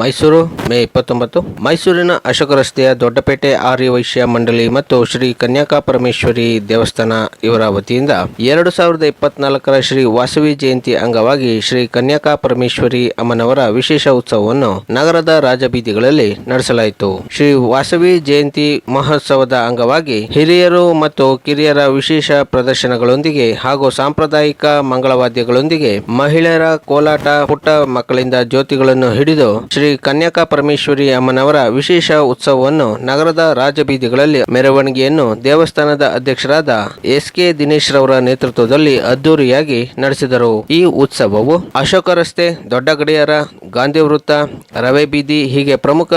ಮೈಸೂರು, ಮೇ ಇಪ್ಪತ್ತೊಂಬತ್ತು. ಮೈಸೂರಿನ ಅಶೋಕ ರಸ್ತೆಯ ದೊಡ್ಡಪೇಟೆ ಆರ್ಯ ವೈಶ್ಯ ಮಂಡಳಿ ಮತ್ತು ಶ್ರೀ ಕನ್ಯಾಕಾ ಪರಮೇಶ್ವರಿ ದೇವಸ್ಥಾನ ಇವರ ವತಿಯಿಂದ ಎರಡು ಸಾವಿರದ ಇಪ್ಪತ್ನಾಲ್ಕರ ಶ್ರೀ ವಾಸವಿ ಜಯಂತಿ ಅಂಗವಾಗಿ ಶ್ರೀ ಕನ್ಯಾಕಾ ಪರಮೇಶ್ವರಿ ಅಮ್ಮನವರ ವಿಶೇಷ ಉತ್ಸವವನ್ನು ನಗರದ ರಾಜಬೀದಿಗಳಲ್ಲಿ ನಡೆಸಲಾಯಿತು. ಶ್ರೀ ವಾಸವಿ ಜಯಂತಿ ಮಹೋತ್ಸವದ ಅಂಗವಾಗಿ ಹಿರಿಯರು ಮತ್ತು ಕಿರಿಯರ ವಿಶೇಷ ಪ್ರದರ್ಶನಗಳೊಂದಿಗೆ ಹಾಗೂ ಸಾಂಪ್ರದಾಯಿಕ ಮಂಗಳವಾದ್ಯಗಳೊಂದಿಗೆ ಮಹಿಳೆಯರ ಕೋಲಾಟ, ಪುಟ್ಟ ಮಕ್ಕಳಿಂದ ಜ್ಯೋತಿಗಳನ್ನು ಹಿಡಿದು ಕನ್ಯಾಕಾ ಪರಮೇಶ್ವರಿ ಅಮ್ಮನವರ ವಿಶೇಷ ಉತ್ಸವವನ್ನು ನಗರದ ರಾಜಬೀದಿಗಳಲ್ಲಿ ಮೆರವಣಿಗೆಯನ್ನು ದೇವಸ್ಥಾನದ ಅಧ್ಯಕ್ಷರಾದ ಎಸ್ ಕೆ ದಿನೇಶ್ ರವರ ನೇತೃತ್ವದಲ್ಲಿ ಅದ್ದೂರಿಯಾಗಿ ನಡೆಸಿದರು. ಈ ಉತ್ಸವವು ಅಶೋಕ ರಸ್ತೆ ದೊಡ್ಡ ಗಡಿಯಾರ ಗಾಂಧಿ ವೃತ್ತ, ರವೆ ಬೀದಿ ಹೀಗೆ ಪ್ರಮುಖ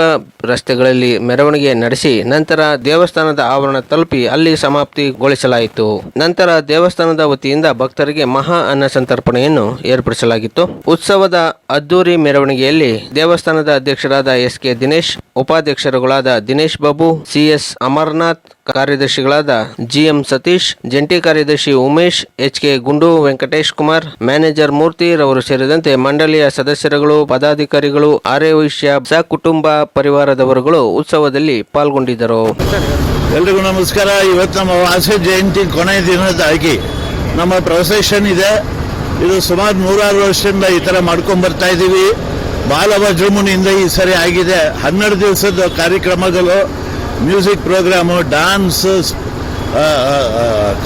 ರಸ್ತೆಗಳಲ್ಲಿ ಮೆರವಣಿಗೆ ನಡೆಸಿ ನಂತರ ದೇವಸ್ಥಾನದ ಆವರಣ ತಲುಪಿ ಅಲ್ಲಿ ಸಮಾಪ್ತಿಗೊಳಿಸಲಾಯಿತು. ನಂತರ ದೇವಸ್ಥಾನದ ವತಿಯಿಂದ ಭಕ್ತರಿಗೆ ಮಹಾ ಅನ್ನ ಸಂತರ್ಪಣೆಯನ್ನು ಏರ್ಪಡಿಸಲಾಗಿತ್ತು. ಉತ್ಸವದ ಅದ್ದೂರಿ ಮೆರವಣಿಗೆಯಲ್ಲಿ ದೇವಸ್ಥಾನದ ಅಧ್ಯಕ್ಷರಾದ ಎಸ್ ಕೆ ದಿನೇಶ್, ಉಪಾಧ್ಯಕ್ಷರುಗಳಾದ ದಿನೇಶ್ ಬಾಬು, ಸಿಎಸ್ ಅಮರನಾಥ್, ಕಾರ್ಯದರ್ಶಿಗಳಾದ ಜಿಎಂ ಸತೀಶ್, ಜಂಟಿ ಕಾರ್ಯದರ್ಶಿ ಉಮೇಶ್ ಎಚ್ ಕೆ ಗುಂಡು ವೆಂಕಟೇಶ್ ಕುಮಾರ್, ಮ್ಯಾನೇಜರ್ ಮೂರ್ತಿ ರವರು ಸೇರಿದಂತೆ ಮಂಡಳಿಯ ಸದಸ್ಯರುಗಳು, ಪದಾಧಿಕಾರಿಗಳು ಆರ್ಯ ವೈಶ್ಯ ಕುಟುಂಬ ಪರಿವಾರದವರುಗಳು ಉತ್ಸವದಲ್ಲಿ ಪಾಲ್ಗೊಂಡಿದ್ದರು. ಎಲ್ರಿಗೂ ನಮಸ್ಕಾರ. ಇವತ್ತು ನಮ್ಮ ವಾಸ ಜಯಂತಿ ಕೊನೆ ದಿನದಾಗಿ ನಮ್ಮ ಪ್ರೊಸೆಷನ್ ಇದೆ. ಇದು ಸುಮಾರು ನೂರಾರು ವರ್ಷದಿಂದ ಈ ಥರ ಮಾಡ್ಕೊಂಡ್ ಬರ್ತಾ ಇದ್ದೀವಿ. ಬಾಲವಜ್ರಮುನಿಯಿಂದ ಈ ಸರಿ ಆಗಿದೆ. ಹನ್ನೆರಡು ದಿವಸದ ಕಾರ್ಯಕ್ರಮಗಳು, ಮ್ಯೂಸಿಕ್ ಪ್ರೋಗ್ರಾಮು, ಡಾನ್ಸ್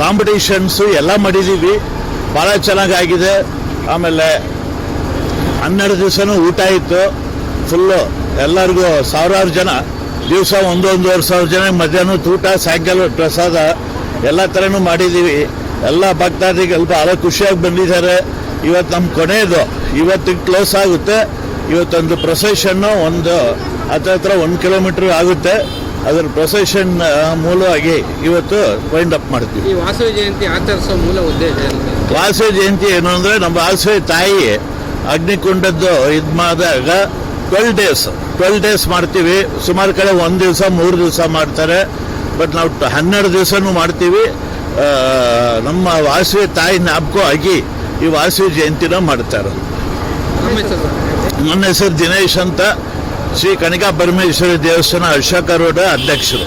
ಕಾಂಪಿಟೇಷನ್ಸು ಎಲ್ಲ ಮಾಡಿದ್ದೀವಿ ಭಾಳ ಚೆನ್ನಾಗಾಗಿದೆ. ಆಮೇಲೆ ಹನ್ನೆರಡು ದಿವಸನೂ ಊಟ ಇತ್ತು. ಫುಲ್ಲು ಎಲ್ಲರಿಗೂ ಸಾವಿರಾರು ಜನ, ದಿವಸ ಒಂದು ಒಂದೂವರೆ ಸಾವಿರ ಜನ, ಮಧ್ಯಾಹ್ನ ಊಟ, ಸಾಯಂಕಾಲ ಪ್ರಸಾದ ಎಲ್ಲ ಥರನೂ ಮಾಡಿದ್ದೀವಿ ಎಲ್ಲ ಭಕ್ತಾದಿಗಳು ಭಾಳ ಖುಷಿಯಾಗಿ ಬಂದಿದ್ದಾರೆ. ಇವತ್ತು ನಮ್ಮ ಕೊನೆಯದು. ಇವತ್ತಿಗೆ ಕ್ಲೋಸ್ ಆಗುತ್ತೆ. ಇವತ್ತೊಂದು ಪ್ರೊಸೆಷನ್ನು ಒಂದು ಹತ್ರ ಹತ್ರ ಒಂದು ಕಿಲೋಮೀಟರ್ ಆಗುತ್ತೆ. ಅದರ ಪ್ರೊಸೆಷನ್ ಮೂಲವಾಗಿ ಇವತ್ತು ವೈಂಡ್ ಅಪ್ ಮಾಡ್ತೀವಿ. ವಾಸವಿ ಜಯಂತಿ ಆಚರಿಸೋ ಮೂಲ ಉದ್ದೇಶ ಏನು? ವಾಸವಿ ಜಯಂತಿ ಏನು ಅಂದರೆ ನಮ್ಮ ವಾಸವಿ ತಾಯಿ ಅಗ್ನಿಕುಂಡದ್ದು ಇದು ಮಾಡಿದಾಗ ಟ್ವೆಲ್ ಡೇಸ್ ಟ್ವೆಲ್ ಡೇಸ್ ಮಾಡ್ತೀವಿ. ಸುಮಾರು ಕಡೆ ಒಂದು ದಿವಸ ಮೂರು ದಿವಸ ಮಾಡ್ತಾರೆ. ಬಟ್ ನಾವು ಹನ್ನೆರಡು ದಿವಸನೂ ಮಾಡ್ತೀವಿ. ನಮ್ಮ ವಾಸವಿ ತಾಯಿ ನಾಬ್ಕೋ ಆಗಿ ಈ ವಾಸವಿ ಜಯಂತಿನ ಮಾಡ್ತಾರೆ ನನ್ನ ಹೆಸರು ದಿನೇಶ್ ಅಂತ ಶ್ರೀ ಕನಿಕಾ ಪರಮೇಶ್ವರಿ ದೇವಸ್ಥಾನ ರೋಡ್ ಅಧ್ಯಕ್ಷರು.